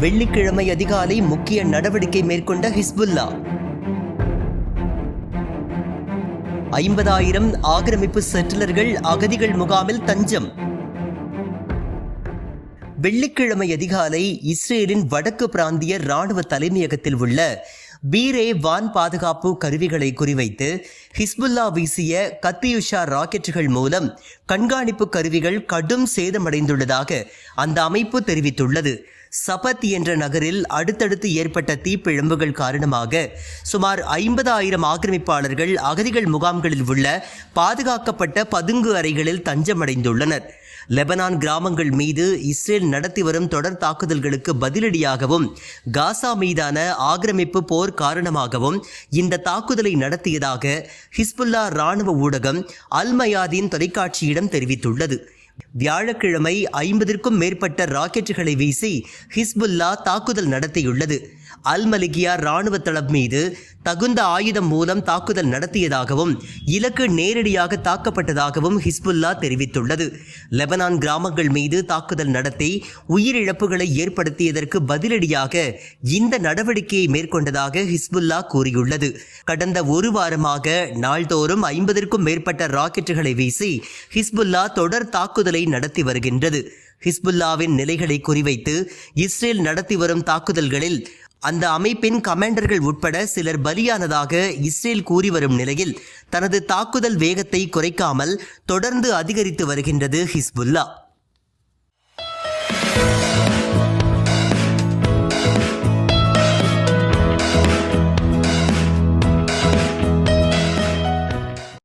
வெள்ளிக்கிழமை அதிகாலை முக்கிய நடவடிக்கை மேற்கொண்ட ஹிஸ்புல்லா. ஐம்பதாயிரம் ஆக்கிரமிப்பு செட்டிலர்கள் அகதிகள் முகாமில் தஞ்சம். வெள்ளிக்கிழமை அதிகாலை இஸ்ரேலின் வடக்கு பிராந்திய ராணுவ தலைமையகத்தில் உள்ள பீரே வான் பாதுகாப்பு கருவிகளை குறிவைத்து ஹிஸ்புல்லா வீசிய கத்தியுஷா ராக்கெட்டுகள் மூலம் கண்காணிப்பு கருவிகள் கடும் சேதமடைந்துள்ளதாக அந்த அமைப்பு தெரிவித்துள்ளது. சபத் என்ற நகரில் அடுத்தடுத்து ஏற்பட்ட தீப்பிழம்புகள் காரணமாக சுமார் ஐம்பதாயிரம் ஆக்கிரமிப்பாளர்கள் அகதிகள் முகாம்களில் உள்ள பாதுகாக்கப்பட்ட பதுங்கு அறைகளில் தஞ்சமடைந்துள்ளனர். லெபனான் கிராமங்கள் மீது இஸ்ரேல் நடத்தி வரும் தொடர் தாக்குதல்களுக்கு பதிலடியாகவும் காசா மீதான ஆக்கிரமிப்பு போர் காரணமாகவும் இந்த தாக்குதலை நடத்தியதாக ஹிஸ்புல்லா ராணுவ ஊடகம் அல்மயாதீன் தொலைக்காட்சியிடம் தெரிவித்துள்ளது. வியாழக்கிழமை ஐம்பதிற்கும் மேற்பட்ட ராக்கெட்டுகளை வீசி ஹிஸ்புல்லா தாக்குதல் நடத்தியுள்ளது. அல் மலிகியா இராணுவ தளம் மீது தகுந்த ஆயுதம் மூலம் தாக்குதல் நடத்தியதாகவும் இலக்கு நேரடியாக தாக்கப்பட்டதாகவும் ஹிஸ்புல்லா தெரிவித்துள்ளது. லெபனான் கிராமங்கள் மீது தாக்குதல் நடத்தி உயிரிழப்புகளை ஏற்படுத்தியதற்கு பதிலடியாக இந்த நடவடிக்கையை மேற்கொண்டதாக ஹிஸ்புல்லா கூறியுள்ளது. கடந்த ஒரு வாரமாக நாள்தோறும் ஐம்பதிற்கும் மேற்பட்ட ராக்கெட்டுகளை வீசி ஹிஸ்புல்லா தொடர் தாக்குதலை நடத்தி வருகின்றது. ஹிஸ்புல்லாவின் நிலைகளை குறிவைத்து இஸ்ரேல் நடத்தி வரும் தாக்குதல்களில் அந்த அமைப்பின் கமாண்டர்கள் உட்பட சிலர் பலியானதாக இஸ்ரேல் கூறி வரும் நிலையில் தனது தாக்குதல் வேகத்தை குறைக்காமல் தொடர்ந்து அதிகரித்து வருகின்றது ஹிஸ்புல்லா.